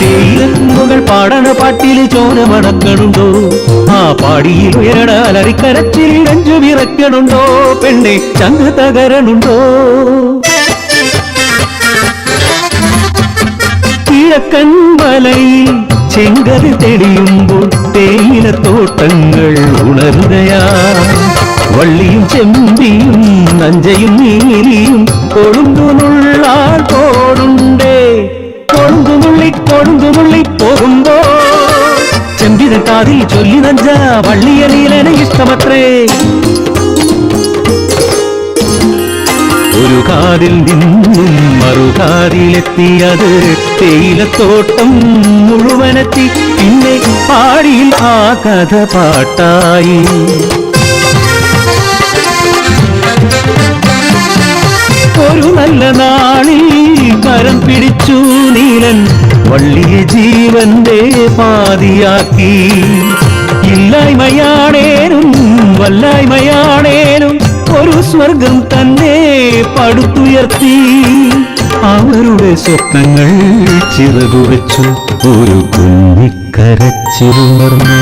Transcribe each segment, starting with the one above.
തേയിലക്കുമ്പുകൾ പാടണ പാട്ടിൽ ചോര മടക്കണുണ്ടോ ആ പാടിയിൽ ഉയരണ അരിക്കരച്ചിൽ നെഞ്ചു വിറക്കണുണ്ടോ? പെണ്ണെ ചങ്ക തകരണുണ്ടോ? കിഴക്കൻ വലയിൽ ചെങ്കൽ തെളിയുമ്പോൾ തേയിലത്തോട്ടങ്ങൾ ഉണരുകയാ. വള്ളിയും ചെമ്പിയും നഞ്ചയും നീലിയും കൊളുന്തുനുള്ളാൾ പോടുണ്ടേ. കൊളുന്തുനുള്ളി കൊഴുന്തുമുള്ളി പോകുമ്പോ ചെമ്പിത കാതിൽ ചൊല്ലി നഞ്ച വള്ളിയ ഇഷ്ടമത്രേ. ഒരു കാതിൽ നിന്നും മറുകാതിലെത്തിയത് തേയിലത്തോട്ടം മുഴുവനെത്തി. പിന്നെ പാടിയിൽ ആ കഥ പാട്ടായി. ഒരു നല്ല നാളിൽ വള്ളിയ ജീവന്റെ പാതിയാക്കി. ഇല്ലായ്മയാണേനും വല്ലായ്മയാണേനും ഒരു സ്വർഗം തന്നെ പടുത്തുയർത്തി. അവരുടെ സ്വപ്നങ്ങൾ ചിറകുവച്ചു ഒരു കുഞ്ഞിക്കരച്ചിലുണർന്നു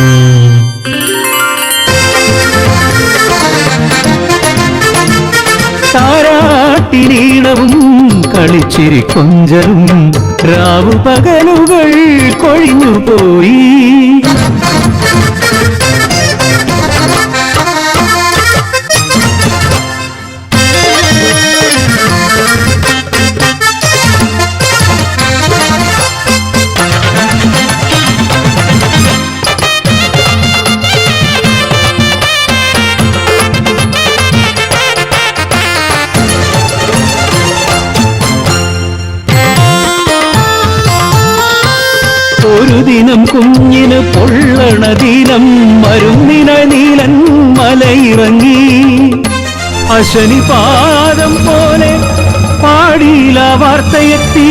താരാട്ടിനീണവും കളിച്ചിരി കൊഞ്ചലും രാവു പകലുകൾ കൊഴിഞ്ഞു പോയി ഒരു ദിനം കുഞ്ഞിന് പൊള്ളണ ദിനം മരുന്നിന നീലൻ മലയിറങ്ങി. അശനി പാദം പോലെ പാടിയില വാർത്തയെത്തി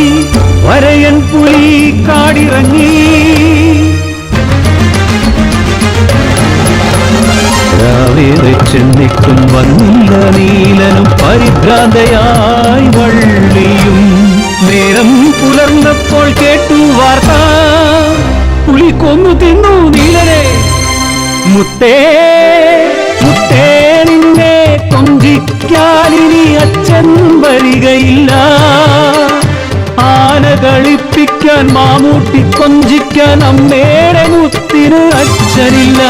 വരയൻ പുലി കാടിറങ്ങി. ചെന്നിട്ടും വന്നില്ല നീലനും പരിഭ്രാന്തയായി വള്ളിയും. കൊന്നു തിന്നു നീലനെ. മുത്തേ മുത്തേ നിന്നെ കൊഞ്ചിക്കാനിനി അച്ഛൻ വരികയില്ല. ആന കളിപ്പിക്കാൻ മാമൂട്ടി കൊഞ്ചിക്കാൻ അമ്മേടെ മുത്തിന് അച്ഛനില്ല.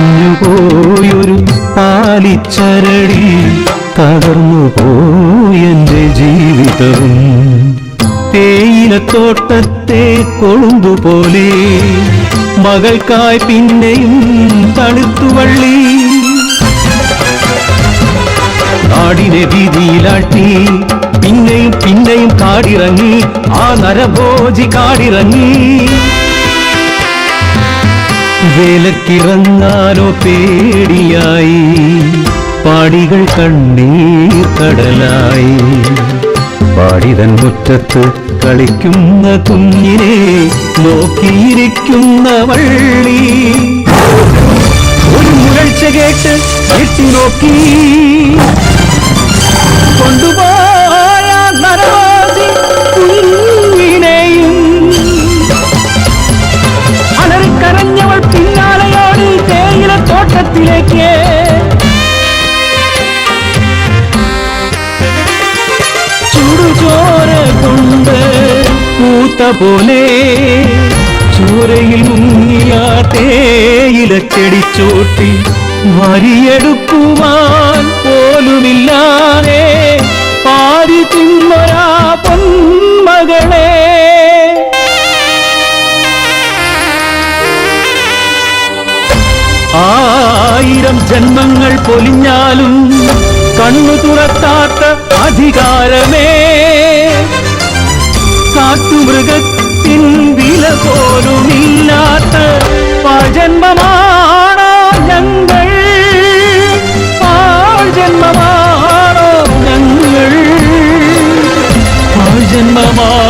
അഴിഞ്ഞുപോയൊരു പാലിച്ചരടി തകർന്നു പോയെന്റെ ജീവിതവും. തേയിലത്തോട്ടത്തെ കൊളുന്തുപോലെ മകൾക്കായി പിന്നെയും തണുത്തുവള്ളി നാടിനെ വീതിയിലാട്ടി പിന്നെയും പിന്നെയും കാടിറങ്ങി ആ നരഭോജി കാടിറങ്ങി. വേലക്കിറങ്ങാനോ പേടിയായി. പാടികൾ കണ്ണീർ കടലായി. പാടിതൻ മുറ്റത്ത് കളിക്കുന്ന കുഞ്ഞിനെ നോക്കിയിരിക്കുന്ന വള്ളി. ഒരു മുഴച്ച കേട്ട് എട്ടി നോക്കി. കൊണ്ടുപോയ പൂത്ത പോലെ ചൂരയിൽ മുങ്ങിയാ തേയില ചെടിച്ചോട്ടി വരിയെടുക്കുവാൻ പോലുമില്ലാതെ പാരി തിന്നൊരാ പൊന്മകളെ. ആയിരം ജന്മങ്ങൾ പൊലിഞ്ഞാലും കണ്ണു തുറക്കാത്ത അധികാരമേ. காட்டு மிருகத்தின் வில போலும் இல்லாத பாஜன்மமானோ எங்கள். பாஜன்மமானோ எங்கள். பாஜன்மமான